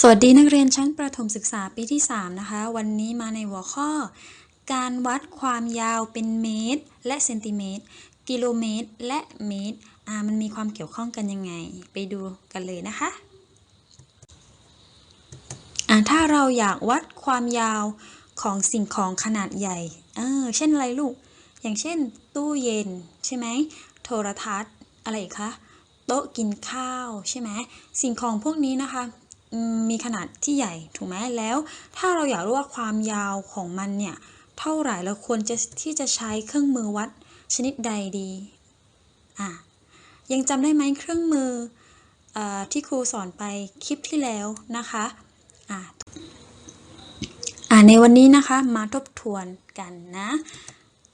สวัสดีนักเรียนชั้นประถมศึกษาปีที่ 3 นะคะ วันนี้มาในหัวข้อ การวัดความยาวเป็นเมตร และเซนติเมตร กิโลเมตร และเมตรอ่ามันมีความเกี่ยวข้องกันยังไง ไปดูกันเลยนะคะอ่าถ้าเราอยากวัดความยาวของสิ่งของขนาดใหญ่เออเช่นอะไรลูก อย่างเช่น ตู้เย็นใช่ไหมโทรทัศน์อะไรอีกคะโต๊ะกินข้าวใช่ไหมสิ่งของพวกนี้นะคะ มีขนาดที่ใหญ่ถูกไหมแล้ว ถ้าเราอยากรู้ว่าความยาวของมันเนี่ยเท่าไหร่เราควรจะที่จะใช้เครื่องมือวัดชนิดใดดีอะยังจำได้ไหมเครื่องมืออที่ครูสอนไปคลิปที่แล้วนะคะอะอะในวันนี้นะคะมาทบทวนกันนะ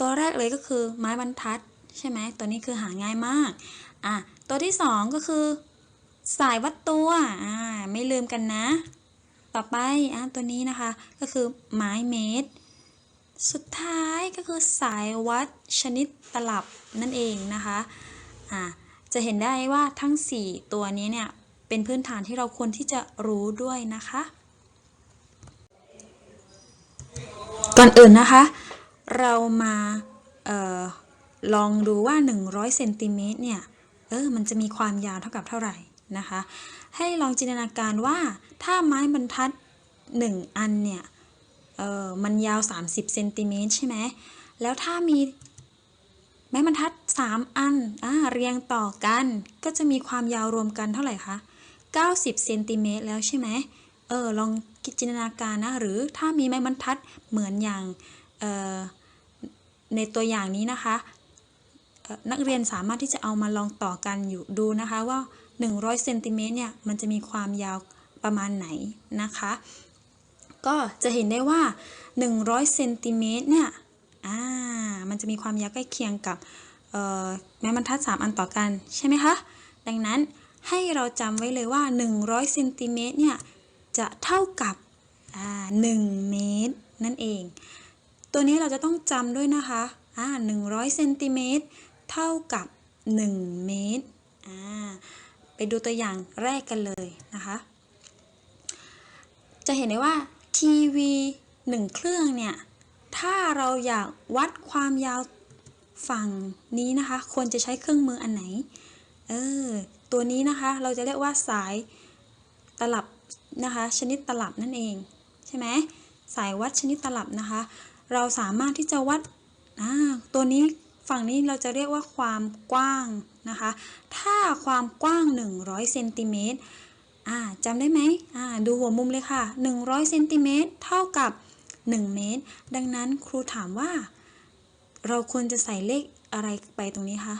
ตัวแรกเลยก็คือไม้บรรทัดใช่ไหมตัวนี้คือหาง่ายมากอะตัวที่สองก็คือ สายวัดตัวอ่าไม่ลืมกันนะ ต่อไปอ่าตัวนี้นะคะก็คือไม้เมตร สุดท้ายก็คือสายวัดชนิดตลับนั่นเองนะคะอ่าจะเห็นได้ว่าทั้ง 4 ตัวนี้เนี่ยเป็นพื้นฐานที่เราควรที่จะรู้ด้วยนะคะ ก่อนอื่นนะคะ เรามาออลองดูว่า 100เซนติเมตรเนี่ย เออ มันจะมีความยาวเท่ากับเท่าไหร่ นะคะ ให้ลองจินตนาการว่าถ้าไม้บรรทัด 1 อันเนี่ยเออมันยาว 30เซนติเมตรใช่ไหมแล้วถ้ามีไม้บรรทัด 3 อันอ่าเรียงต่อกันก็จะมีความยาวรวมกันเท่าไหร่คะ90เซนติเมตรแล้วใช่ไหมเออลองคิดจินตนาการนะหรือถ้ามีไม้บรรทัดเหมือนอย่างออในตัวอย่างนี้นะคะออนักเรียนสามารถที่จะเอามาลองต่อกันอยู่ดูนะคะว่า 100เซนติเมตรเนี่ยมันจะมีความยาวประมาณไหนนะคะ ก็จะเห็นได้ว่า 100เซนติเมตรเนี่ยอ่ามันจะมีความยาวใกล้เคียงกับเอ่อแม้บรรทัด 3 อันต่อกันใช่ไหมคะ ดังนั้นให้เราจำไว้เลยว่า 100เซนติเมตรเนี่ยจะเท่ากับอ่า1เมตรนั่นเอง ตัวนี้เราจะต้องจำด้วยนะคะอ่า100เซนติเมตรเท่ากับ 1 เมตรอ่า ดูตัวอย่างแรกกันเลยนะคะ จะเห็นได้ว่าทีวีหนึ่งเครื่องเนี่ย ถ้าเราอยากวัดความยาวฝั่งนี้นะคะ ควรจะใช้เครื่องมืออันไหน เออ ตัวนี้นะคะ เราจะเรียกว่าสายตลับนะคะ ชนิดตลับนั่นเอง ใช่ไหม สายวัดชนิดตลับนะคะ เราสามารถที่จะวัดตัวนี้ ฝั่งนี้เราจะเรียกว่าความกว้างนะคะ ถ้าความกว้าง 100เซนติเมตรจำได้ไหมดูหัวมุมเลยค่ะ 100เซนติเมตรเท่ากับ 1 เมตร ดังนั้นครูถามว่า เราควรจะใส่เลขอะไรไปตรงนี้คะ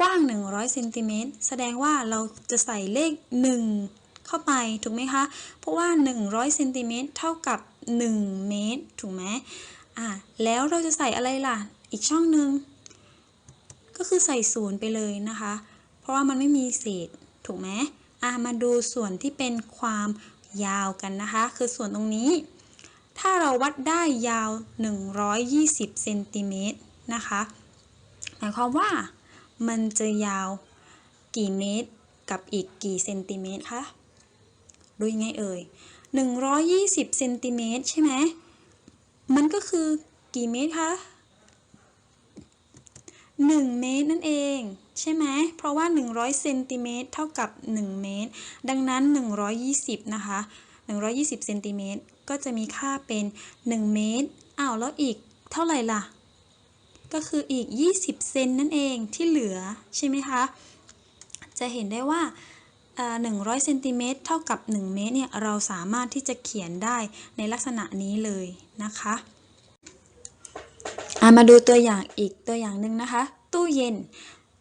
กว้าง 100เซนติเมตรแสดงว่าเราจะใส่เลข 1 เข้าไป ถูกไหมคะ เพราะว่า 100เซนติเมตรเท่ากับ 1 เมตร ถูกไหมแล้วเราจะใส่อะไรล่ะ อีกช่องหนึ่งก็คือใส่ศูนย์ไปเลยนะคะ เพราะว่ามันไม่มีเศษถูกไหมอ่ามาดูส่วนที่เป็นความยาวกันนะคะ คือส่วนตรงนี้ ถ้าเราวัดได้ยาว 120เซนติเมตรนะคะหมายความว่ามันจะยาวกี่เมตรกับอีกกี่เซนติเมตรคะดูยังไงเอ่ย 120เซนติเมตรใช่ไหมมันก็คือกี่เมตรคะ 1 เมตรนั่นเอง ใช่ไหมเพราะว่า 100เซนติเมตรเท่ากับ 1 เมตร ดังนั้น 120 นะคะ 120เซนติเมตรก็จะมีค่าเป็น 1 เมตรอ้าวแล้วอีกเท่าไหร่ล่ะ ก็คืออีก 20 เซนนั่นเองที่เหลือใช่ไหมคะ จะเห็นได้ว่าอ่า100เซนติเมตรเท่ากับ 1 เมตรเนี่ยเราสามารถที่จะเขียนได้ในลักษณะนี้เลยนะคะ อะมาดูตัวอย่างอีกตัวอย่างหนึ่งนะคะ ตู้เย็น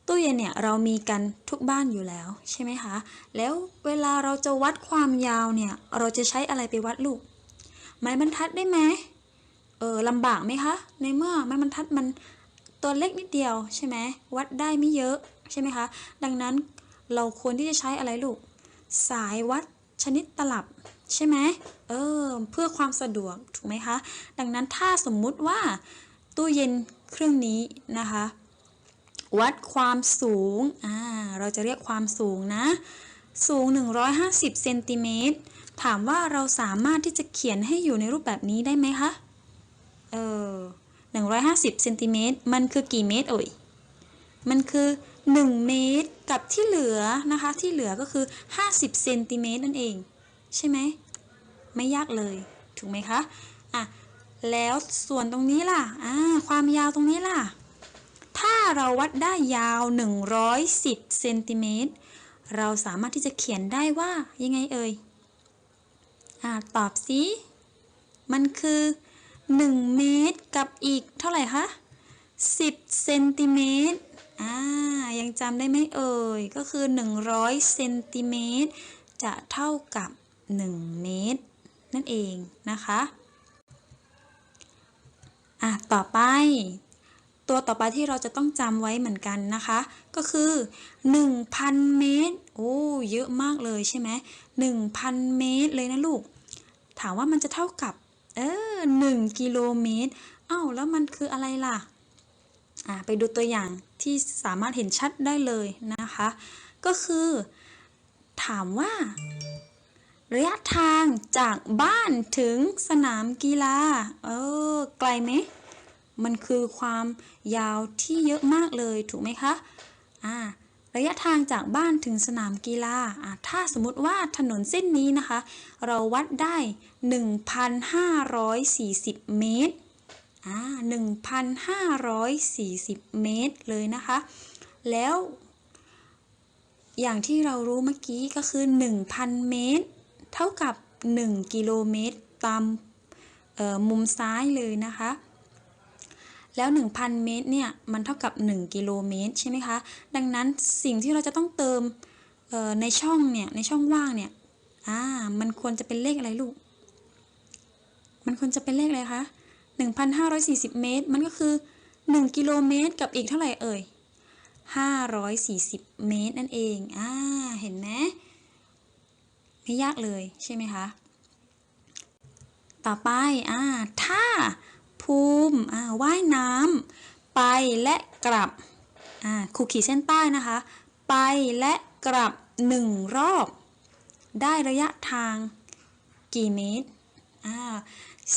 ตู้เย็นเนี่ยเรามีกันทุกบ้านอยู่แล้วใช่ไหมคะ แล้วเวลาเราจะวัดความยาวเนี่ยเราจะใช้อะไรไปวัดลูก ไม้บรรทัดได้ไหมเออลำบากไหมคะ ในเมื่อไม้บรรทัดมันตัวเล็กนิดเดียวใช่ไหมวัดได้ไม่เยอะใช่ไหมคะ ดังนั้นเราควรที่จะใช้อะไรลูก สายวัดชนิดตลับใช่ไหมเออเพื่อความสะดวกถูกไหมคะ ดังนั้นถ้าสมมุติว่า ตู้เย็นเครื่องนี้นะคะ วัดความสูงอ่าเราจะเรียกความสูงนะ สูง 150เซนติเมตรถามว่าเราสามารถที่จะเขียนให้อยู่ในรูปแบบนี้ได้ไหมคะ เออ150เซนติเมตรมันคือกี่เมตรเอ่ย มันคือ 1 เมตรกับที่เหลือนะคะ ที่เหลือก็คือ 50เซนติเมตรนั่นเอง ใช่ไหม ไม่ยากเลย ถูกไหมคะ อะ แล้วส่วนตรงนี้ล่ะอ่าความยาวตรงนี้ล่ะ ถ้าเราวัดได้ยาว 110เซนติเมตร เราสามารถที่จะเขียนได้ว่ายังไงเอ่ยอ่าตอบสิ มันคือ 1 เมตรกับอีกเท่าไหร่คะ 10เซนติเมตรอ่ายังจำได้ไหมเอ่ย ก็คือ 100เซนติเมตรจะเท่ากับ 1 เมตร นั่นเองนะคะ อะต่อไป ตัวต่อไปที่เราจะต้องจำไว้เหมือนกันนะคะ ก็คือ 1,000 เมตร โอ้เยอะมากเลยใช่ไหม1,000 เมตรเลยนะลูก ถามว่ามันจะเท่ากับ เออ1กิโลเมตรอ้าวแล้วมันคืออะไรล่ะอะไปดูตัวอย่างที่สามารถเห็นชัดได้เลยนะคะ ก็คือ ถามว่า ระยะทางจากบ้านถึงสนามกีฬา เออ ไกลไหม มันคือความยาวที่เยอะมากเลยถูกไหมคะ อ่า ระยะทางจากบ้านถึงสนามกีฬา อ่า ถ้าสมมติว่าถนนเส้นนี้นะคะ เราวัดได้ 1,540 เมตร อ่า 1,540 เมตรเลยนะคะ แล้วอย่างที่เรารู้เมื่อกี้ก็คือ 1,000 เมตร เท่ากับ 1 กิโลเมตรตามมุมซ้ายเลยนะคะ แล้ว 1,000 เมตรเนี่ย มันเท่ากับ 1 กิโลเมตรใช่ไหมคะ ดังนั้นสิ่งที่เราจะต้องเติมในช่องเนี่ย ในช่องว่างเนี่ย อ่า มันควรจะเป็นเลขอะไรลูก มันควรจะเป็นเลขอะไรคะ 1,540 เมตร มันก็คือ 1 กิโลเมตรกับอีกเท่าไหร่เอ่ย540 เมตรนั่นเอง อ่า เห็นไหม ไม่ยากเลยใช่ไหมคะ ต่อไปอ่าถ้าภูมิอ่าว่ายน้ำไปและกลับอ่าครูขีดเส้นใต้นะคะ ไปและกลับหนึ่งรอบ ได้ระยะทางกี่เมตรอ่า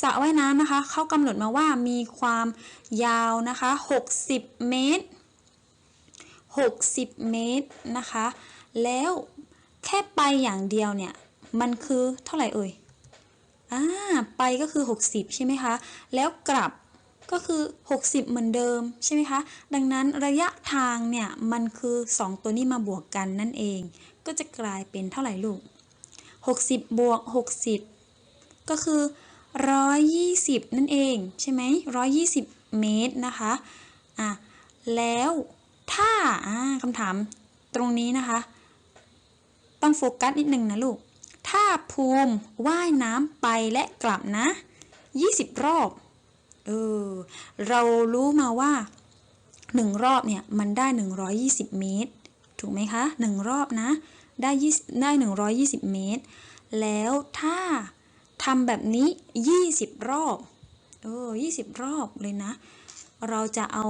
สระว่ายน้ำนะคะเขากำหนดมาว่ามีความยาวนะคะ 60 เมตร 60 เมตรนะคะ แล้ว แค่ไปอย่างเดียวเนี่ย มันคือเท่าไหร่เอ่ยอ่าไปก็คือ 60 ใช่ไหมคะ แล้วกลับก็คือ 60 เหมือนเดิมใช่ไหมคะ ดังนั้นระยะทางเนี่ย มันคือ 2 ตัวนี้มาบวกกันนั่นเอง ก็จะกลายเป็นเท่าไหร่ลูก 60 บวก 60 ก็คือ 120 นั่นเอง ใช่ไหม120 เมตรนะคะอะแล้วถ้าอ่าคำถามตรงนี้นะคะ องโฟกัสนิดนึงนะลูก ถ้าภูมิว่ายน้ำไปและกลับนะ 20 รอบ เออ เรารู้มาว่า 1 รอบเนี่ยมันได้ 120 เมตร ถูกไหมคะ 1 รอบนะ ได้20ได้ 120 เมตร แล้วถ้าทำแบบนี้ 20 รอบ เออ 20 รอบเลยนะ เราจะเอา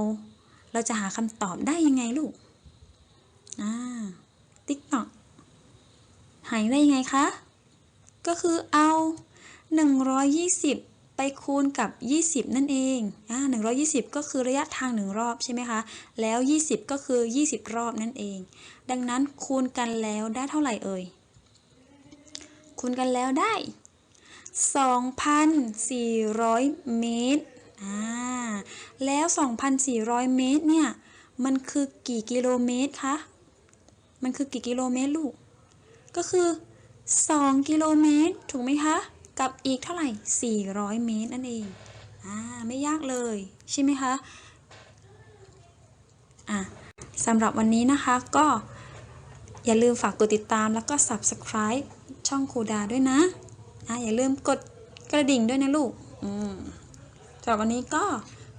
เราจะหาคำตอบได้ยังไงลูก อ่า ติ๊กต็อก หายได้ยังไงคะ ก็คือเอา 120 ไปคูณกับ 20 นั่นเองอ่า120 ก็คือระยะทาง 1 รอบใช่ไหมคะ แล้ว 20 ก็คือ 20 รอบนั่นเอง ดังนั้นคูณกันแล้วได้เท่าไหร่เอ่ย คูณกันแล้วได้ 2,400 เมตรอ่าแล้ว 2,400 เมตรเนี่ย มันคือกี่กิโลเมตรคะ มันคือกี่กิโลเมตรลูก ก็คือ 2 กิโลเมตร ถูกไหมคะ กับอีกเท่าไหร่ 400 เมตรนั่นเองอ่าไม่ยากเลย ใช่ไหมคะอะสำหรับวันนี้นะคะก็อย่าลืมฝากกดติดตามแล้วก็ subscribe ช่องครูดาด้วยนะอะอย่าลืมกดกระดิ่งด้วยนะลูก อืมสำหรับวันนี้ก็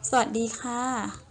สวัสดีค่ะ